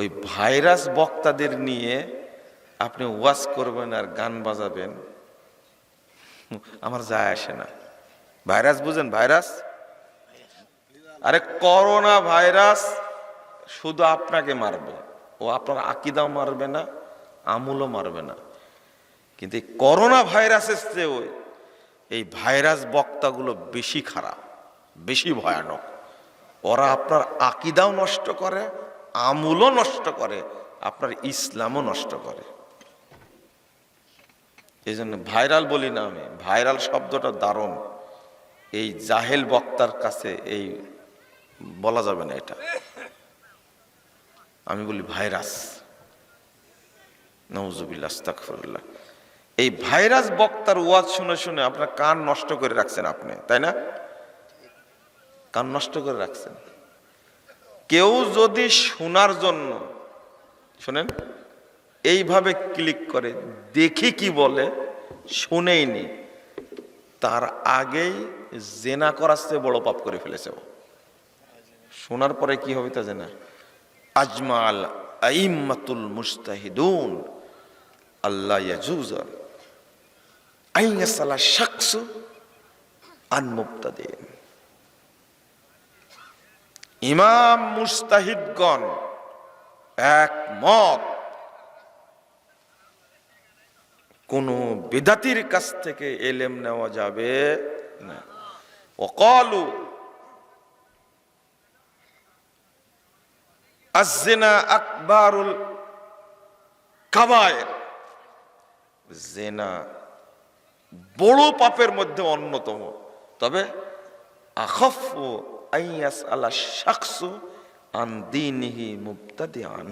ওই ভাইরাস বক্তাদের নিয়ে আপনি ওয়াজ করবেন আর গান বাজাবেন। আমার যায় আসে না। ভাইরাস বুঝেন, ভাইরাস? আরে করোনা ভাইরাস, শুধু আপনাকে মারবে। ও আপনার আকিদাও মারবে না, আমুলও মারবে না। কিন্তু এই করোনা ভাইরাসের চেয়েও এই ভাইরাস বক্তাগুলো বেশি খারাপ, বেশি ভয়ানক। ওরা আপনার আকিদাও নষ্ট করে আমুলও নষ্ট করে, আপনার ইসলামও নষ্ট করে। এই জন্য ভাইরাল বলি না আমি, ভাইরাল শব্দটা দারুণ। এই জাহেল বক্তার কাছে এই বলা যাবে না এটা। আমি বলি ভাইরাস। আস্তাগফিরুল্লাহ। এই ভাইরাস বক্তার ওয়াজ শুনে শুনে আপনার কান নষ্ট করে রাখছেন আপনি, তাই না? কান নষ্ট করে রাখছেন। কেউ যদি শোনার জন্য, শোনেন, এইভাবে ক্লিক করে, দেখি কি বলে, শুনেই নি, তার আগেই জেনা করার চেয়ে বড় পাপ করে ফেলেছে ও। শোনার পরে কি হবে তা জানা? আজমাল আইম্মাতুল মুস্তাহিদুন আল্লাহ ইয়াজুজার আইয়াসালা শাকসু আন মুক্তাদিন ইমাম মুস্তাহিদগণ একমত। কোন বেদাতির কাছ থেকে এলেম নেওয়া যাবে না। ওকালু আজেনা আকবরুল কাবায়ের। জেনা বড় পাপের মধ্যে অন্যতম। তবে আখফ আইয়াস আলা শাকসু আন দিনিহি মুবতাদিআন।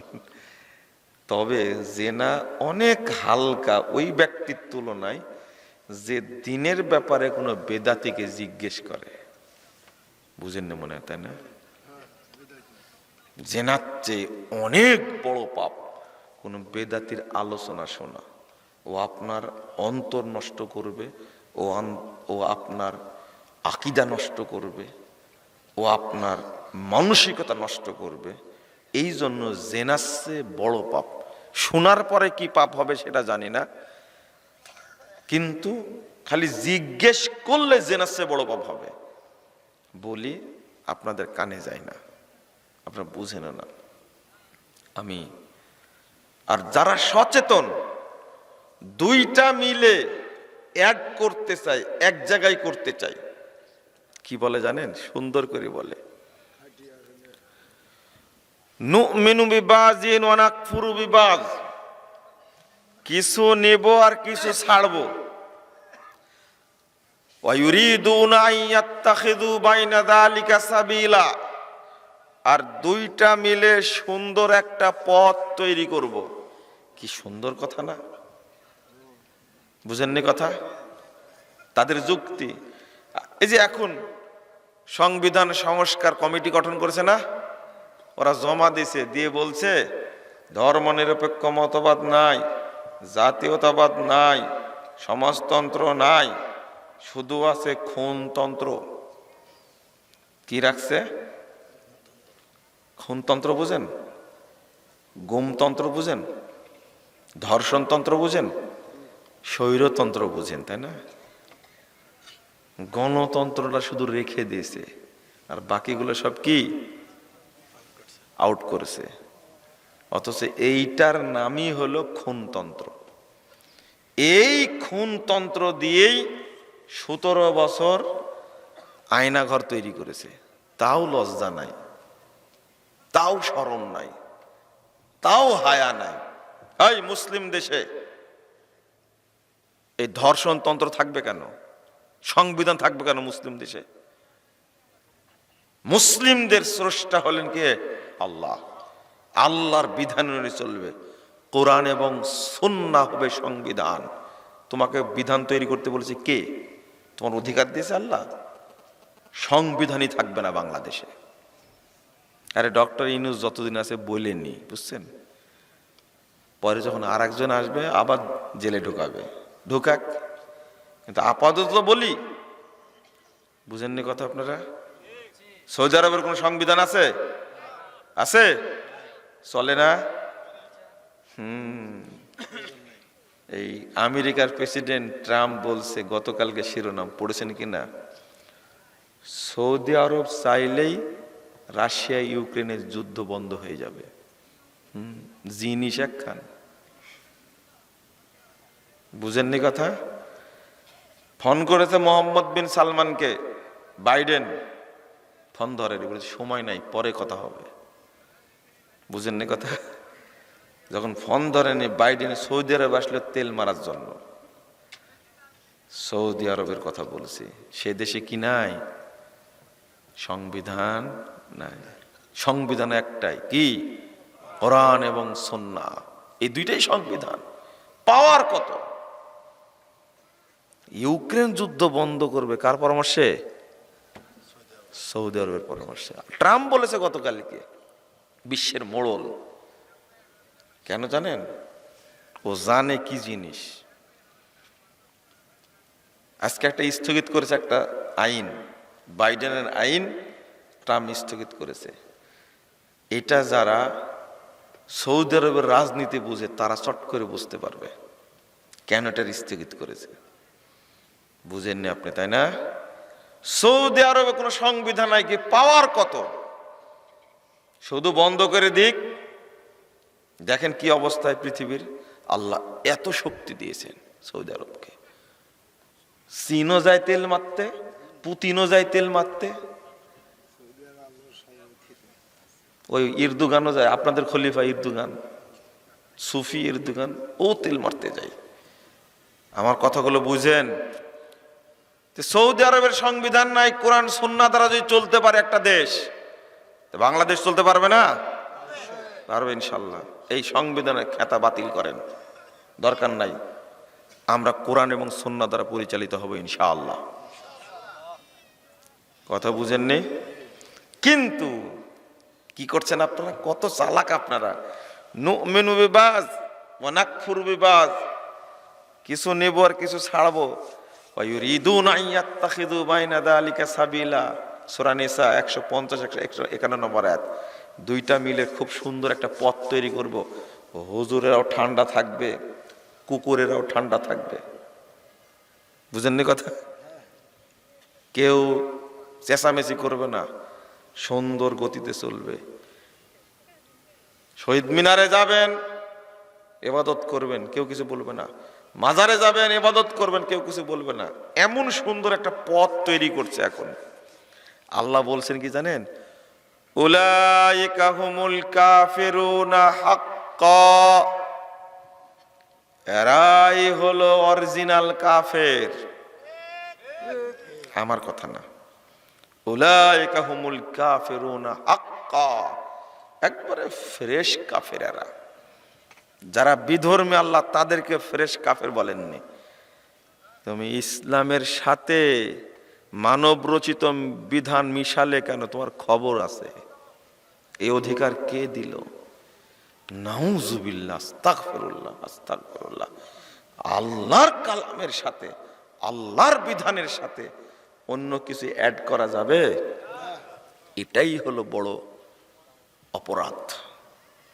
তবে জেনা অনেক হালকা ওই ব্যক্তির তুলনায় যে দিনের ব্যাপারে কোনো বেদাতিকে জিজ্ঞেস করে। বুঝেন না মনে হয়, তাই না? জেনার চেয়ে অনেক বড় পাপ কোন বেদাতির আলোচনা শোনা। ও আপনার অন্তর নষ্ট করবে, ও ও আপনার আকিদা নষ্ট করবে ও আপনার মানসিকতা নষ্ট করবে, এই জন্য জেনাসে বড় পাপ। শোনার পরে কি পাপ হবে সেটা জানি না, কিন্তু খালি জিজ্ঞেস করলে জেনাসে বড় পাপ হবে। বলি, আপনাদের কানে যায় না, আপনারা বুঝেন না। আমি, আর যারা সচেতন, দুইটা মিলে এক করতে চাই, এক জায়গায় করতে চাই। কি বলে জানেন? সুন্দর করে বলে। বিবাজ কিছু নেব আর কিছু ছাড়বো। আর দুইটা মিলে সুন্দর একটা পথ তৈরি করব। কি সুন্দর কথা না? বুঝেননি কথা? তাদের যুক্তি। এই যে এখন সংবিধান সংস্কার কমিটি গঠন করেছে না? ওরা জমা দিছে দিয়ে বলছে ধর্ম নিরপেক্ষ মতবাদ নাই, জাতীয়তাবাদ নাই, সমাজতন্ত্র নাই, শুধু আছে খুনতন্ত্র। কি রাখছে? খুনতন্ত্র বুঝেন? গুমতন্ত্র বুঝেন? ধর্ষণতন্ত্র বুঝেন? স্বৈরতন্ত্র বুঝেন, তাই না? গণতন্ত্রটা শুধু রেখে দিয়েছে, আর বাকিগুলো সব কি? আউট করেছে। অথচ এইটার নামই হলো খুনতন্ত্র। এই খুনতন্ত্র দিয়েই সতেরো বছর আয়নাঘর তৈরি করেছে। তাও লজ্জা নাই, তাও শরম নাই, তাও হায়া নাই। এই মুসলিম দেশে এই ধর্ষণতন্ত্র থাকবে কেন? সংবিধান থাকবে কেন মুসলিম দেশে? মুসলিমদের স্রষ্টা হলেন কে? আল্লাহ। আল্লাহর বিধান অনুযায়ী চলবে। কোরআন এবং সুন্না হবে সংবিধান। তোমাকে বিধান তৈরি করতে বলেছে কে? তোমার অধিকার দিয়েছে আল্লাহ। সংবিধানই থাকবে না বাংলাদেশে। আরে ডক্টর ইনুস যতদিন আছে বলেননি, বুঝছেন? পরে যখন আর আসবে, আবার জেলে ঢুকাবে। ঢুকাক। কিন্তু আপাতত বলি। বুঝেননি কথা আপনারা? সৌদি আরবের কোনো সংবিধান আছে? আছে? চলে না? হুম। এই আমেরিকার প্রেসিডেন্ট ট্রাম্প বলছে গতকালকে শিরোনাম, পড়েছেন কি না? সৌদি আরব চাইলেই রাশিয়া ইউক্রেনের যুদ্ধ বন্ধ হয়ে যাবে। হুম, জিনি শেখ খান। বুঝেননি কথা? ফোন করেছে মোহাম্মদ বিন সালমানকে, বাইডেন। ফোন ধরেনি বলেছে, সময় নাই, পরে কথা হবে। বুঝেননি কথা? যখন ফোন ধরেনি, বাইডেন সৌদি আরবে আসলে তেল মারার জন্য। সৌদি আরবের কথা বলছি, সে দেশে কি নাই? সংবিধান নাই। সংবিধান একটাই, কি? কোরআন এবং সন্না এই দুইটাই সংবিধান। পাওয়ার কত? ইউক্রেন যুদ্ধ বন্ধ করবে কার পরামর্শে? সৌদি আরবের পরামর্শে। ট্রাম্প বলেছে গতকালকে, বিশ্বের মোড়ল। কেন জানেন? ও জানে কি জিনিস। আজকে একটা স্থগিত করেছে একটা আইন, বাইডেনের আইন, ট্রাম্প স্থগিত করেছে। এটা যারা সৌদি আরবের রাজনীতি বুঝে, তারা চট করে বুঝতে পারবে। কেন এটার স্থগিত করেছে? বুঝেননি আপনি, তাই না? সৌদি আরবে কোনো সংবিধান নাই কি? পাওয়ার কত? শুধু বন্ধ করে দিক। দেখেন কি অবস্থায় পৃথিবীর। আল্লাহ এত শক্তি দিয়েছেন সৌদি আরবকে। চীনও যায় তেল মারতে, পুতিনও যায় তেল মারতে। ওই ইরদুগানও যায়। আপনাদের খলিফা ইরদুগান, সুফি ইরদুগান, ও তেল মারতে যায়। আমার কথাগুলো বুঝেন? সৌদি আরবের সংবিধান নাই, কোরআন সন্না দ্বারা যদি চলতে পারে একটা দেশ বাংলাদেশ চলতে পারবে না? পারবে ইনশাল্লাহ এই সংবিধানের খেতা বাতিল করেন। দরকার নাই। আমরা কোরআন এবং সন্না দ্বারা পরিচালিত হব ইনশাআল্লাহ। কথা বুঝেননি? কিন্তু কি করছেন আপনারা? কত চালাক আপনারা। নুমিনু বিবাজ ওয়ানাকফুর বিবাজ। কিছু নেব আর কিছু ছাড়বো। ওয়ায়ুরিদুন আইয়াত্তাখিদু বাইনা দালিকা সাবিলা সূরা নিসা 150 151 নম্বর আয়াত। দুইটা মিলে খুব সুন্দর একটা পথ তৈরি করব। হুজুরেরাও ঠান্ডা থাকবে, কুকুরেরাও ঠান্ডা থাকবে। বুঝেননি কথা? কেউ চেঁচামেচি করবে না, সুন্দর গতিতে চলবে। শহীদ মিনারে যাবেন, এবাদত করবেন, কেউ কিছু বলবে না। মাজারে যাবেন এবাদত করবেন, কেউ কিছু বলবে না। এমন সুন্দর একটা পথ তৈরি করছে এখন। আল্লাহ বলছেন কি জানেন? এরাই হলো অরিজিনাল কাফের। আমার কথা না। উলাইকা হুমুল কাফিরুনা হাক্কা। একবারে ফ্রেশ কাফের এরা। যারা বিধর্মী আল্লাহ তাদেরকে ফ্রেশ কাফের বলেননি। তুমি ইসলামের সাথে মানব রচিত বিধান মিশালে কেন? তোমার খবর আছে। এই অধিকার কে দিল? আল্লাহর কালামের সাথে, আল্লাহর বিধানের সাথে অন্য কিছু অ্যাড করা যাবে? এটাই হলো বড় অপরাধ।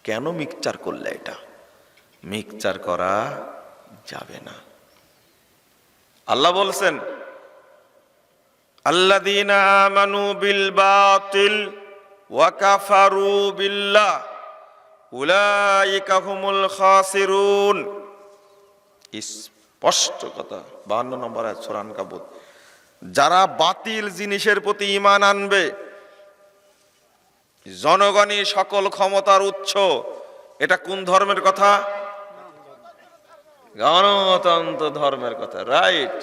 কেন মিকচার করলে এটা? মিকচার করা যাবে না। আল্লাহ বলছেন, আল্লাযীনা আমানু বিল বাতিল ওয়া কাফারু বিল্লাহ, উলাইকা হুমুল খাসিরুন। স্পষ্ট কথা 52 নম্বর আয়াত, সূরা আনকাবুত। যারা বাতিল জিনিসের প্রতি ঈমান আনবে, জনগণই সকল ক্ষমতার উৎস। এটা কোন ধর্মের কথা? গণতন্ত্র ধর্মের কথা রাইট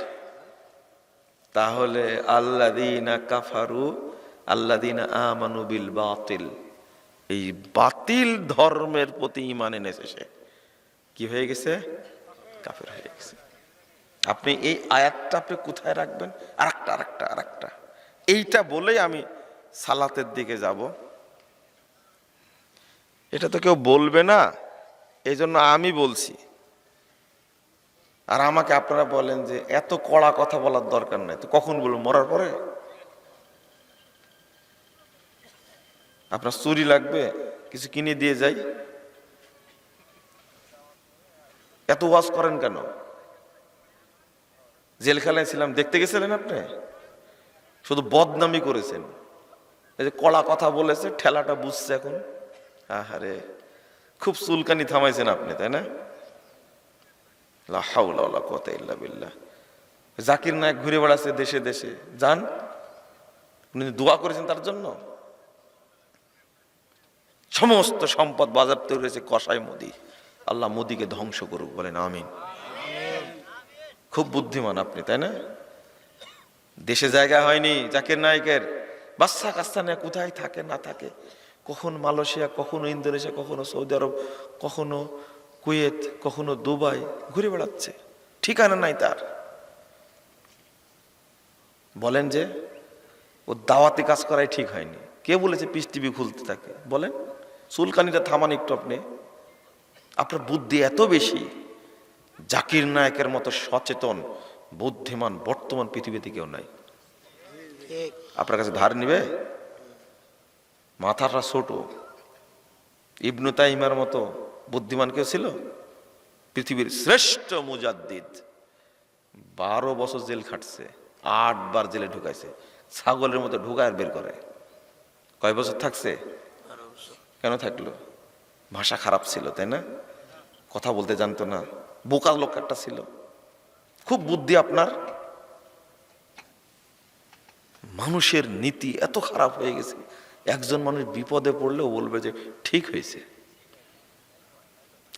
তাহলে আল্লাদিনা কাফারু আল্লাদিনা আমানু বিল বাতিল। এই বাতিল ধর্মের প্রতি ইমান এনেছে সে। কি হয়ে গেছে? কাফের হয়ে গেছে। আপনি এই আয়াতটা আপনি কোথায় রাখবেন? আরেকটা আর একটা এইটা বলেই আমি সালাতের দিকে যাব। এটা তো কেউ বলবে না। এই জন্য আমি বলছি আর আমাকে আপনারা বলেন যে এত কড়া কথা বলার দরকার নাই। তো কখন বলব? মরার পরে? আপনার চুরি লাগবে, কিছু কিনে দিয়ে যাই। এত ওয়াজ করেন কেন? জেলখানায় ছিলাম, দেখতে গেছিলেন আপনি? শুধু বদনামি করেছেন। এই যে কড়া কথা বলেছে, ঠেলাটা বুঝছে এখন। আহারে, খুব চুলকানি থামাইছেন আপনি, তাই না? বিল্লাহ। জাকির নায়ক ঘুরে বেড়াচ্ছে দেশে দেশে। যান উনি দোয়া করেছেন তার জন্য। সমস্ত সম্পদ বাজার তৈরি হয়েছে কসাই মোদি। আল্লাহ মোদিকে ধ্বংস করুক, বলেন আমিন। খুব বুদ্ধিমান আপনি, তাই না? দেশে জায়গা হয়নি, জাকির নায়কের। বাচ্চা নিয়ে কোথায় থাকে, না থাকে? কখন মালয়েশিয়া, কখনো ইন্দোনেশিয়া, কখনো সৌদি আরব, কখনো কুয়েত, কখনো দুবাই ঘুরে বেড়াচ্ছে। ঠিকানা নাই তার। বলেন যে, ও দাওয়াতে কাজ করাই ঠিক হয়নি। কে বলেছে পিস টিভি খুলতে থাকে বলেন, চুলকানিটা থামান একটু আপনি। আপনার বুদ্ধি এত বেশি। জাকির নায়কের মতো সচেতন, বুদ্ধিমান বর্তমান পৃথিবীতে কেউ নাই। আপনার কাছে ধার নিবে? মাথাটা ছোট। ইবনু তাইমার মতো বুদ্ধিমান কেউ ছিল? পৃথিবীর শ্রেষ্ঠ মুজাদ্দিদ। বারো বছর জেল খাটছে আটবার জেলে ঢুকাইছে ছাগলের মতো ঢুকায় আর বের করে। কয় বছর থাকছে? কেন থাকল? ভাষা খারাপ ছিল তাই না? কথা বলতে জানতো না বোকা লোক একটা ছিল। খুব বুদ্ধি আপনার। মানুষের নীতি এত খারাপ হয়ে গেছে একজন মানুষ বিপদে পড়লেও বলবে যে ঠিক হয়েছে।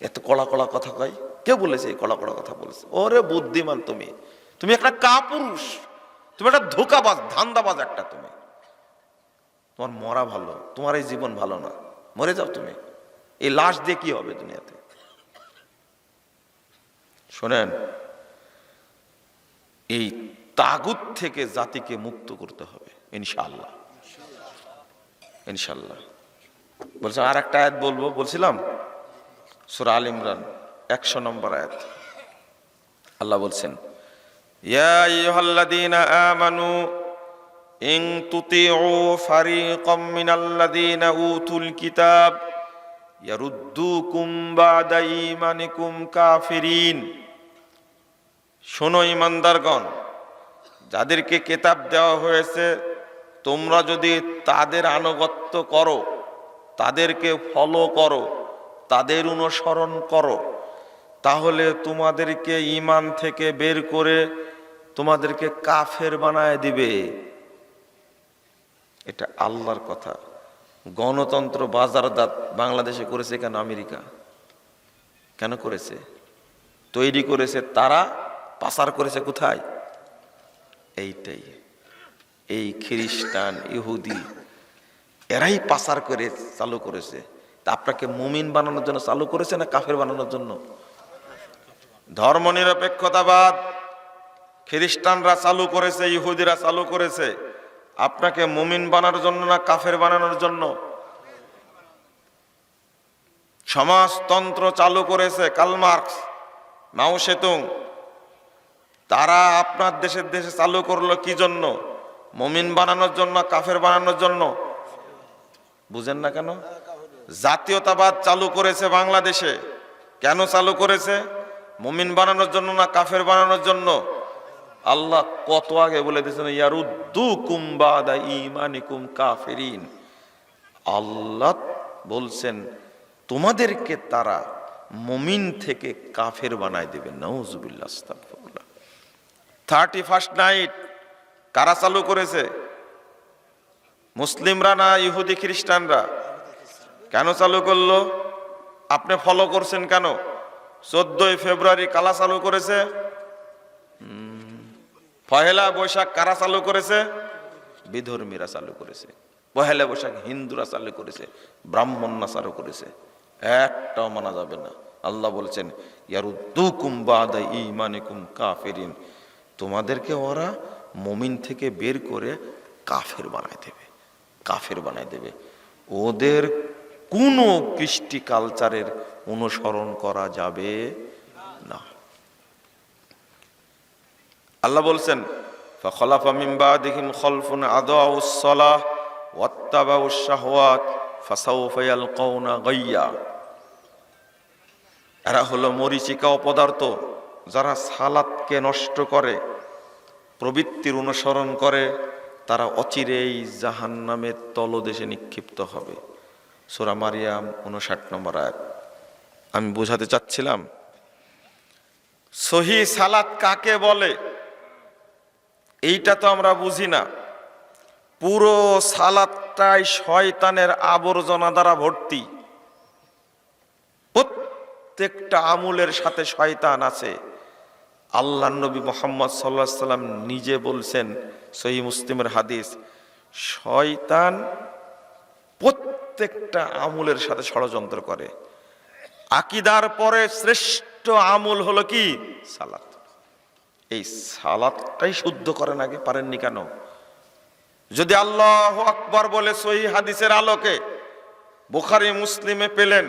এত কড়া কড়া কথা কয়? কে বলেছে এই কড়া কড়া কথা বলেছে। ওরে বুদ্ধিমান তুমি। তুমি একটা কাপুরুষ। তুমি একটা ধোকাবাজ, ধান্দাবাজ একটা তুমি। তোমার মরা ভালো, তোমার এই জীবন ভালো না। মরে যাও তুমি। এই লাশ দিয়ে কি হবে দুনিয়াতে? শোনেন, এই তাগুত থেকে জাতিকে মুক্ত করতে হবে, ইনশাআল্লাহ। ইনশাল্লাহ বলছে আর একটা আয়াত বলব। বলছিলাম সুরা আল ইমরান, একশো নম্বর আয়াত। আল্লাহ বলছেন আমানু ইন তুতিউ ফারিকাম মিনাল্লাযীনা উতুল কিতাব ইয়ারুদ্দুকুম বাদা ঈমানিকুম কাফিরিন। শোনো ইমানদারগণ যাদেরকে কেতাব দেওয়া হয়েছে, তোমরা যদি তাদের আনুগত্য করো, তাদেরকে ফলো করো তাদের অনুসরণ করো। তাহলে তোমাদেরকে ইমান থেকে বের করে তোমাদেরকে কাফের বানায় দিবে। এটা আল্লাহর কথা। গণতন্ত্র বাজারদাত বাংলাদেশে করেছে কেন আমেরিকা? কেন করেছে? তৈরি করেছে তারা, পাচার করেছে কোথায়? এইটাই। এই খ্রিস্টান, ইহুদি, এরাই পাচার করে চালু করেছে। তা আপনাকে মুমিন বানানোর জন্য চালু করেছে না কাফের বানানোর জন্য? ধর্ম নিরপেক্ষতাবাদ খ্রিস্টানরা চালু করেছে, ইহুদিরা চালু করেছে। আপনাকে মুমিন বানানোর জন্য না কাফের বানানোর জন্য? সমাজতন্ত্র চালু করেছে কালমার্কস মাও সেতুং। তারা আপনার দেশের দেশে চালু করল কি জন্য? মমিন বানানোর জন্য কাফের বানানোর জন্য? বুঝেন না কেন? জাতীয়তাবাদ চালু করেছে বাংলাদেশে। কেন চালু করেছে? মমিন বানানোর জন্য না কাফের বানানোর জন্য? আল্লাহ কত আগে বলে দিয়েছেন ইয়ারুদ্দু কুম্বাদা ইমানিকুম কাফেরিন। আল্লাহ বলছেন, তোমাদেরকে তারা মমিন থেকে কাফের বানায় দেবে। থার্টি ফার্স্ট নাইট কারা চালু করেছে? মুসলিমরা না ইহুদি খ্রিস্টানরা? কেন চালু করল? আপনি ফলো করছেন কেন? চোদ্দই ফেব্রুয়ারি কালা চালু করেছে? পহেলা বৈশাখ কারা চালু করেছে? বিধর্মীরা চালু করেছে। পহেলা বৈশাখ হিন্দুরা চালু করেছে, ব্রাহ্মণরা চালু করেছে। একটাও মানা যাবে না। আল্লাহ বলছেন, ইয়ারুদ্দুকুম বাদা ঈমানিকুম কাফিরিন। তোমাদেরকে ওরা মমিন থেকে বের করে কাফের বানায় দেবে, কাফের বানায় দেবে। ওদের কোনো কৃষ্টি কালচারের অনুসরণ করা যাবে না। আল্লাহ বলছেন, ফখলাফা মিম্বা দেখিম খলফুন আদাউসলাহ ওয়াত্তাবা উসাহওয়াত ফাসাউফায়াল কওনা গাইয়া। এরা হলো মরিচিকা পদার্থ, যারা সালাতকে নষ্ট করে, প্রবৃত্তির অনুসরণ করে, তারা অচিরেই জাহান্নামের তলদেশে নিক্ষিপ্ত হবে। সোরা মারিয়াম উনষাট নম্বর আয়াত। আমি বোঝাতে চাচ্ছিলাম, সহি সালাত কাকে বলে? এইটা তো আমরা বুঝি না। পুরো সালাদটাই শয়তানের আবর্জনা দ্বারা ভর্তি। প্রত্যেকটা আমুলের সাথে শয়তান আছে। আল্লাহ নবী মোহাম্মদ সাল্লাহ সাল্লাম নিজে বলছেন, সহি মুসলিমের হাদিস, শয়তান প্রত্যেকটা আমুলের সাথে ষড়যন্ত্র করে। আকিদার পরে শ্রেষ্ঠ আমুল হলো কি? সালাত। এই সালাদটাই শুদ্ধ করেন আগে, পারেননি কেন? যদি আল্লাহ আকবর বলে সহি হাদিসের আলোকে বুখারি, মুসলিমে পেলেন,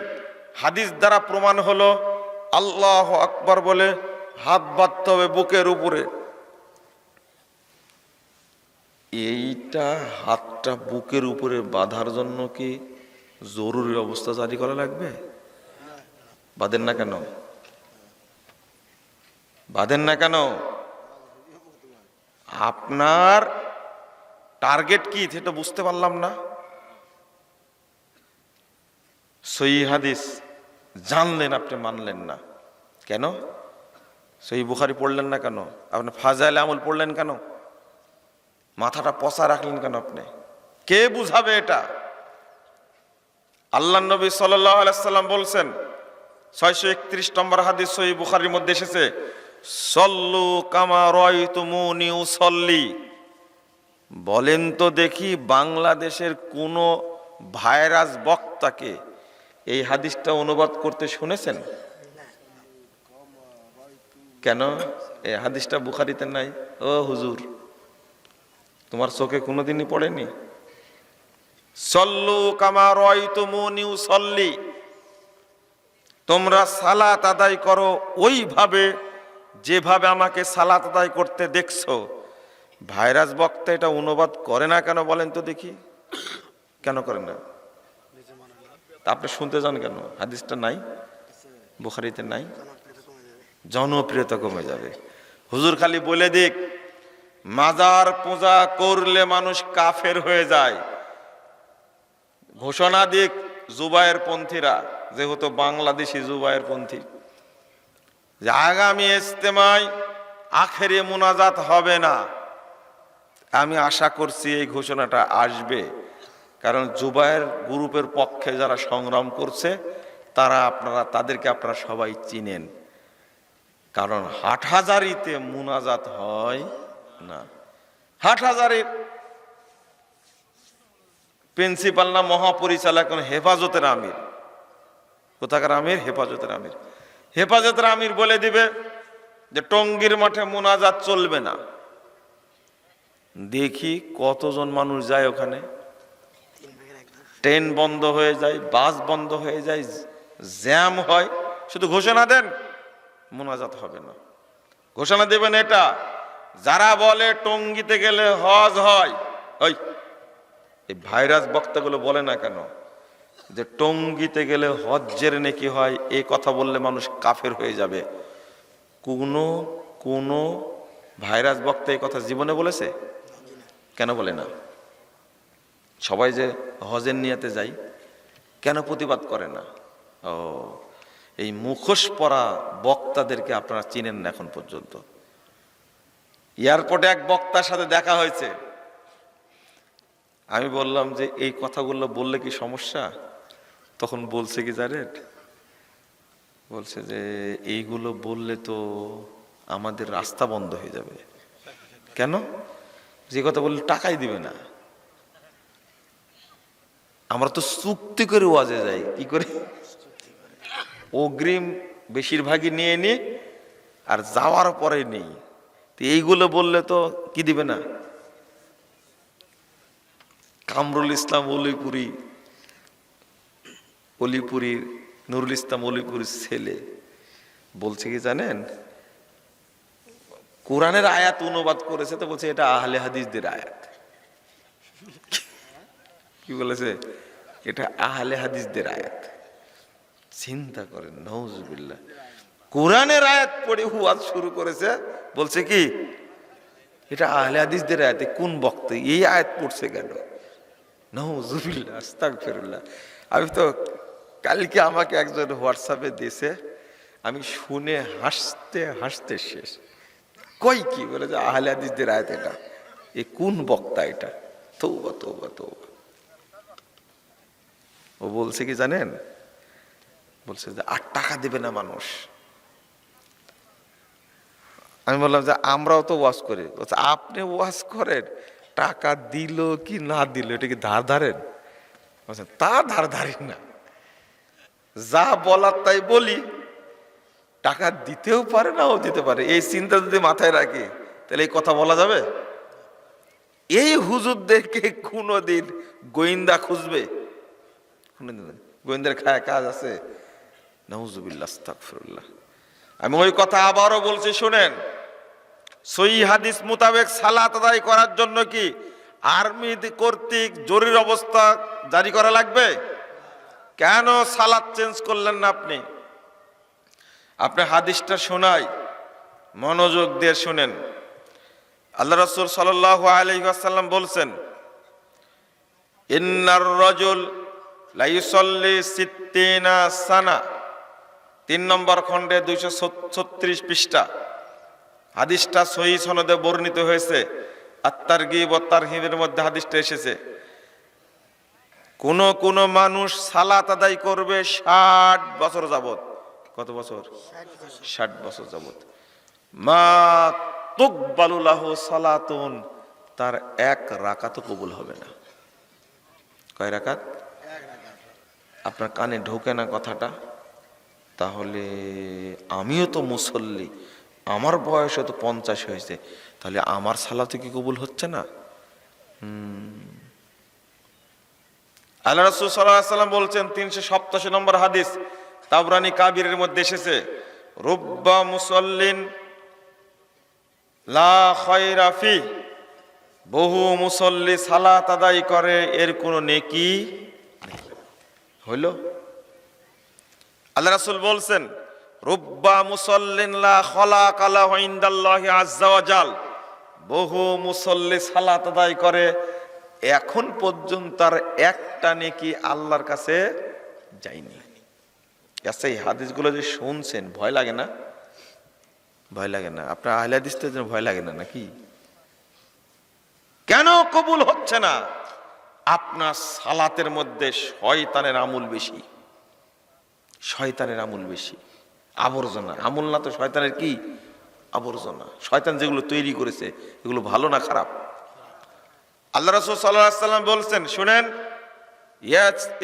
হাদিস দ্বারা প্রমাণ হলো, আল্লাহ আকবর বলে হাত বাঁধতে হবে বুকের উপরে। এইটা হাতটা বুকের উপরে বাঁধার জন্য কি জরুরি অবস্থা জারি করা লাগবে? বাঁধেন না কেন? বাঁধেন না কেন? আপনার টার্গেট কি? সেটা বুঝতে পারলাম না। সই হাদিস জানলেন আপনি, মানলেন না। কেন? সই বুখারি পড়লেন না কেন? আপনি ফাজাইল আমল পড়লেন কেন? মাথাটা পচা রাখলেন কেন আপনি? কে বুঝাবে এটা? আল্লাহ নবী সাল্লাম বলছেন, ছয়শো একত্রিশ নম্বর হাদিস সহি বুখারির মধ্যে এসেছে, সল্লু কামা রয় সল্লি বলেন তো দেখি বাংলাদেশের কোন ভাইরাস বক্তাকে এই হাদিসটা অনুবাদ করতে শুনেছেন? কেন? এই হাদিসটা বুখারিতে নাই? ও হুজুর, তোমার চোখে কোনোদিনই পড়েনি? সল্লু কামা রয় তুমুনি সল্লি তোমরা সালাত আদায় করো ওইভাবে, যেভাবে আমাকে সালাত আদায় করতে দেখছ। ভাইরাস বক্তা এটা অনুবাদ করে না কেন বলেন তো দেখি। কেন করেন না? তা আপনি শুনতে যান কেন? হাদিসটা নাই? বুখারিতে নাই? জনপ্রিয়তা কমে যাবে। হুজুর খালি বলে দিক, মাজার পূজা করলে মানুষ কাফের হয়ে যায়। ঘোষণা দিক জুবায়ের পন্থীরা, যেহেতু বাংলাদেশি জুবায়ের পন্থী, যে আগামী ইস্তেমায় আখেরে মোনাজাত হবে না। আমি আশা করছি এই ঘোষণাটা আসবে, কারণ জুবায়ের গ্রুপের পক্ষে যারা সংগ্রাম করছে, তারা আপনারা, তাদেরকে আপনারা সবাই চিনেন। কারণ হাটহাজারিতে মোনাজাত হয় না। হাটহাজারির প্রিন্সিপাল না মহাপরিচালক হেফাজতের আমির। কোথাকার আমির? হেফাজতের আমির। হেফাজতের আমির বলে দিবে যে টঙ্গির মাঠে মোনাজাত চলবে না। দেখি কতজন মানুষ যায় ওখানে। ট্রেন বন্ধ হয়ে যায়, বাস বন্ধ হয়ে যায়, জ্যাম হয়। শুধু ঘোষণা দেন, মোনাজাত হবে না। ঘোষণা দেবেন এটা, যারা বলে টঙ্গিতে গেলে হজ হয়, ওই এই ভাইরাস বক্তাগুলো বলে না কেন? যে টঙ্গিতে গেলে হজ্জের নেকি হয় এই কথা বললে মানুষ কাফের হয়ে যাবে। কোনো কোনো ভাইরাস বক্তা এই কথা জীবনে বলেছে? কেন বলে না? সবাই যে হজের নিয়াতে যাই কেন প্রতিবাদ করে না? ও, এই মুখোশ পরা বক্তাদেরকে আপনারা চিনেন না এখন পর্যন্ত। এয়ারপোর্টে এক বক্তার সাথে দেখা হয়েছে। আমি বললাম যে, এই কথাগুলো বললে কি সমস্যা? তখন বলছে কি জানেন? বলছে যে, এইগুলো বললে তো আমাদের রাস্তা বন্ধ হয়ে যাবে। কেন? যে কথা বললে টাকাই দিবে না। আমরা তো চুক্তি করে ওয়াজে যাই, কি করে? অগ্রিম বেশিরভাগই নিয়ে নি আর যাওয়ার পরে নেই। এইগুলো বললে তো কি দিবে না? কামরুল ইসলাম অলিপুরি অলিপুরির নুরুল ইসলাম অলিপুরির ছেলে। বলছে কি জানেন? কোরআনের আয়াত অনুবাদ করেছে তো বলছে এটা আহলে হাদিসদের আয়াত। কি বলেছে? এটা আহলে হাদিসদের আয়াত। চিন্তা করেন, নওজুবিল্লাহ। কোরআনের আয়াত পড়ে হুয়াজ শুরু করেছে, বলছে কি? এটা আহলে হাদিসদের আয়াতে কোন বক্ত? এই আয়াত পড়ছে কেন? আমি তো কালকে আমাকে একজন হোয়াটসঅ্যাপে দিয়েছে, আমি শুনে হাসতে হাসতে শেষ। কই কি? বলে যে আহলে হাদিসদের আয়াত এটা। এ কোন বক্তা এটা? তৌবা তৌবা তৌবা ও বলছে কি জানেন? বলছে যে আট টাকা দেবে না মানুষ। আমি বললাম যে আমরাও তো ওয়াশ করি। আপনি ওয়াশ করেন? টাকা দিল কি না দিল, এটা কি ধার ধারেন? তা ধার ধারি না। যা বলার তাই বলি। টাকা দিতেও পারে নাও দিতে পারে। এই চিন্তা যদি মাথায় রাখি, তাহলে এই কথা বলা যাবে? এই হুজুরদেরকে কোনোদিন গোয়েন্দা খুঁজবে? গোয়েন্দার খায় কাজ আছে। আস্তাগফিরুল্লাহ। আমি ওই কথা আবারও বলছি, শুনেন। সই হাদিস মোতাবেক সালাত আদায় করার জন্য কি আর্মি কর্তৃক জরুরি অবস্থা জারি করা লাগবে? কেন সালাত চেঞ্জ করলেন না আপনি? আপনি হাদিসটা শোনাই, মনোযোগ দিয়ে শুনেন। আল্লাহ রসুল সাল্লাহ আলহিহাসাল্লাম বলছেন, ইন্নার রজুল লাইসল্লি সিদ্দিনা সানা। তিন নম্বর খণ্ডে দুইশো ছত্রিশ পৃষ্ঠা। হাদিসটা সহি সনদে বর্ণিত হয়েছে। আত্মার গিব হিমের মধ্যে হাদিসটা এসেছে। কোন কোন মানুষ সালাত আদায় করবে ষাট বছর যাবত কত বছর? ষাট বছর যাবত মা তুকবালুলাহ সালাতুন, তার এক রাকাতও কবুল হবে না। কয় রাকাত? আপনার কানে ঢোকে না কথাটা? তাহলে আমিও তো মুসল্লি। আমার বয়স তো পঞ্চাশ হয়েছে, তাহলে আমার সালাতে কি কবুল হচ্ছে না আল্লাহ রসুল সাল্লাম বলছেন, তিনশো সপ্তাশি নম্বর হাদিস তাবরানি কাবিরের মধ্যে এসেছে, রুব্বা মুসল্লিন লা খয়রাফি বহু মুসল্লি সালাত আদায় করে, এর কোনো নেকি। হইল আল্লাহ রাসূল বলছেন রুব্বা মুসল্লিন লা খলাক আলাহু ইনদাল্লাহি আজ্জা ওয়া জাল। বহু মুসল্লি সালাত আদায় করে, এখন পর্যন্ত তার একটা নেকি আল্লাহর কাছে যায়নি। আচ্ছা এই হাদিসগুলো যে শুনছেন, ভয় লাগে না? ভয় লাগে না। আপনার আহলে হাদিসদের জন্য ভয় লাগে না, নাকি? কেন কবুল হচ্ছে না? আপনার সালাতের মধ্যে শয়তানের আমুল বেশি। শয়তানের আমুল বেশি। আবর্জনা। আমুল না তো শয়তানের কি? আবর্জনা। শয়তান যেগুলো তৈরি করেছে, এগুলো ভালো না খারাপ? আল্লাহ রসুল সাল্লাহ সাল্লাম বলছেন, শুনেন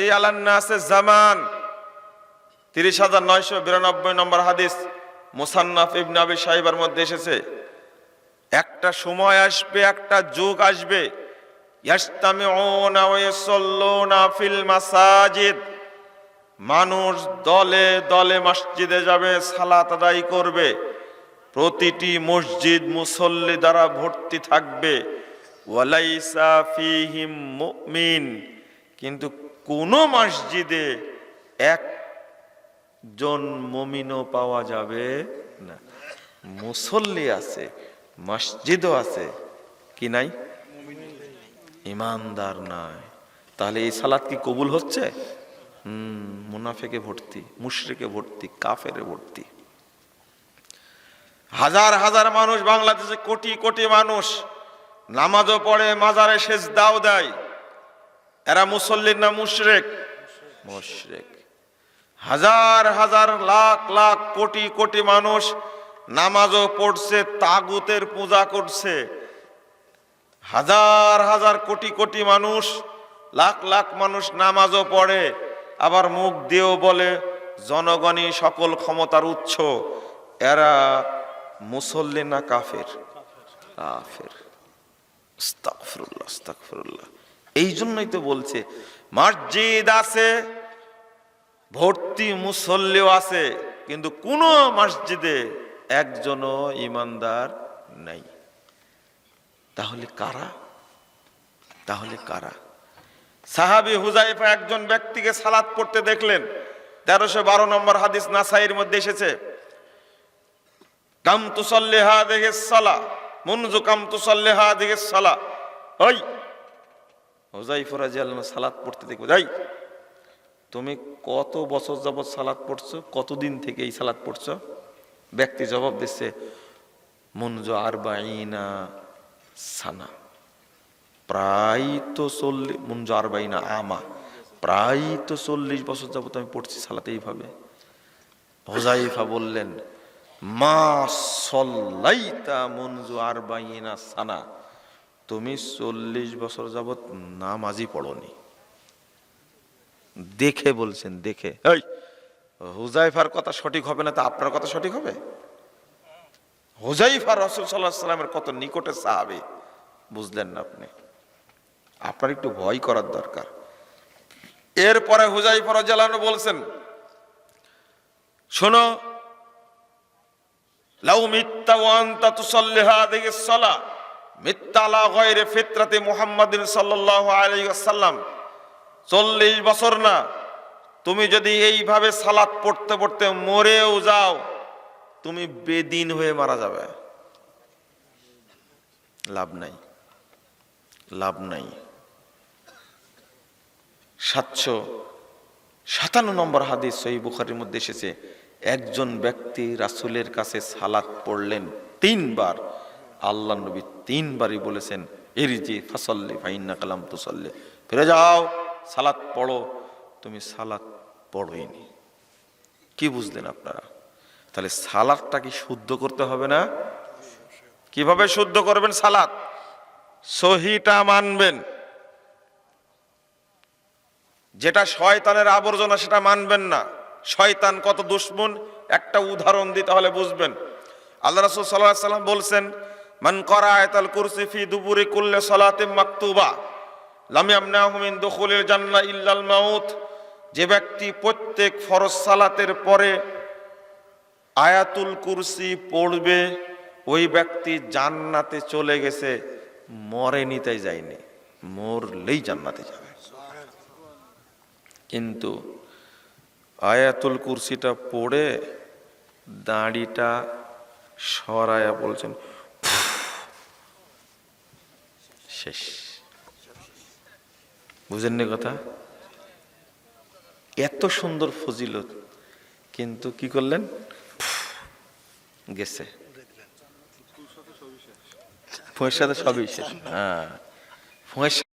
এই আলান্নাসে জামান। তিরিশ হাজার নয়শো বিরানব্বই নম্বর হাদিস, মুসান্নাফ ইবনে আবি সাহিবার মধ্যে এসেছে, একটা সময় আসবে, একটা যুগ আসবে ইয়াস্তামিউনা ওয়া ইয়াসাল্লুনা ফিল মাসাজিদ। মানুষ দলে দলে মসজিদে যাবে, সালাত আদায় করবে। প্রতিটি মসজিদ মুসল্লি দ্বারা ভর্তি থাকবে। কিন্তু কোন মসজিদে একজন মমিনও পাওয়া যাবে না। মুসল্লি আছে, মসজিদও আছে, কি নাই? ইমানদার নাই তাহলে এই সালাত কি কবুল হচ্ছে? হুম, মুনাফেকে ভর্তি, মুশরিকে ভর্তি, কাফেরে ভর্তি। হাজার হাজার মানুষ বাংলাদেশে, কোটি কোটি মানুষ নামাজও পড়ে, মাজারে শেষ দাও দেয়। এরা মুসল্লির না মুশরেক? মুশরেক। হাজার হাজার লাখ লাখ কোটি কোটি মানুষ নামাজও পড়ছে, তাগুতের পূজা করছে। হাজার হাজার কোটি কোটি মানুষ, লাখ লাখ মানুষ নামাজও পড়ে। আবার মুখ দিয়েও বলে, জনগণই সকল ক্ষমতার উৎস, এরা মুসল্লি না কাফের? কাফের। এই জন্যই তো বলছে, মসজিদ আছে, ভর্তি মুসল্লিও আছে, কিন্তু কোন মসজিদে একজনও ইমানদার নাই। তাহলে কারা? তাহলে কারা? সাহাবি হুজাইফা একজন ব্যক্তিকে সালাত পড়তে দেখলেন। তেরোশো বারো নম্বর হাদিস নাসাইয়ের মধ্যে এসেছে। কাম তুসল্লেহা দেখে সালা মুনজু কাম তুসল্লেহা দেখে সালা। ওই হুজাইফা রাজিয়াল্লাহ সালাত পড়তে দেখব। যাই তুমি কত বছর যাবৎ সালাত পড়ছো? কতদিন থেকে এই সালাত পড়ছো? ব্যক্তি জবাব দিচ্ছে মুনজু আর সানা। প্রায় তো চল্লিশ মুনজু আর বাইনা আমা। প্রায় তো চল্লিশ বছর যাবত আমি পড়ছি সালাতে এইভাবে। হোজাইফা বললেন, মা সল্লাইতা মুনজু আর বাইনা সানা। তুমি চল্লিশ বছর যাবত নামাজই পড়নি। দেখে বলছেন, দেখে। এই, হুজাইফার কথা সঠিক হবে না তা আপনার কথা সঠিক হবে? হুজাইফা রসুল সাল্লাহ সাল্লামের কত নিকটে সাহাবে, বুঝলেন না আপনি? আপনার একটু ভয় করার দরকার। এরপরে হুজাইফা রাজালানো বলছেন, শোনো, লাউ মিথ্যা ওয়ান্তা তুসাল্লিহা দিকে সলা মিথ্যা লা গয়রে ফিতরাতে মুহাম্মাদিন আলাইহি ওয়াসাল্লাম। চল্লিশ বছর না, তুমি যদি এইভাবে সালাত পড়তে পড়তে মরেও যাও, তুমি বেদিন হয়ে মারা যাবে। লাভ নাই লাভ নাই। সাতশো সাতান্ন নম্বর হাদিস সহি বুখারির মধ্যে এসেছে, একজন ব্যক্তি রাসুলের কাছে সালাত পড়লেন তিনবার। আল্লাহ নবী তিনবারই বলেছেন এরিজি ফাসল্লি ফাইন্না কালাম তুসল্লি। ফিরে যাও, সালাত পড়ো, তুমি সালাত পড়োইনি। কি বুঝলেন আপনারা? তাহলে সালাদটা কি শুদ্ধ করতে হবে না? কীভাবে শুদ্ধ করবেন সালাত? সহিটা মানবেন। যেটা শয়তানের আবর্জনা সেটা মানবেন না। শয়তান কত দুশ্মন? একটা উদাহরণ দিতে হলে বুঝবেন। আল্লাহ রাসূল আলাইহি সাল্লাম বলছেন, মান করা আয়াতাল কুরসি ফি দুবুরি কুল্লি সালাতিন মাকতুবা, লাম ইয়ামনাহু মিন দুখুলিল জান্নাহ ইল্লাল মাউত। যে ব্যক্তি প্রত্যেক ফরজ সালাতের পরে আয়াতুল কুরসি পড়বে, ওই ব্যক্তি জান্নাতে চলে গেছে মরে নিতে যায়নি, মরলেই জান্নাতে যাবে। কিন্তু আয়াতুল কুরসিটা পড়ে দাঁড়িটা সরায়া বলছেন শেষ। বুঝেননি কথা? এত সুন্দর ফজিলত, কিন্তু কি করলেন? গেছে। ফুঁয়ের সাথে সবই শেষ। হ্যাঁ ফুঁয়ের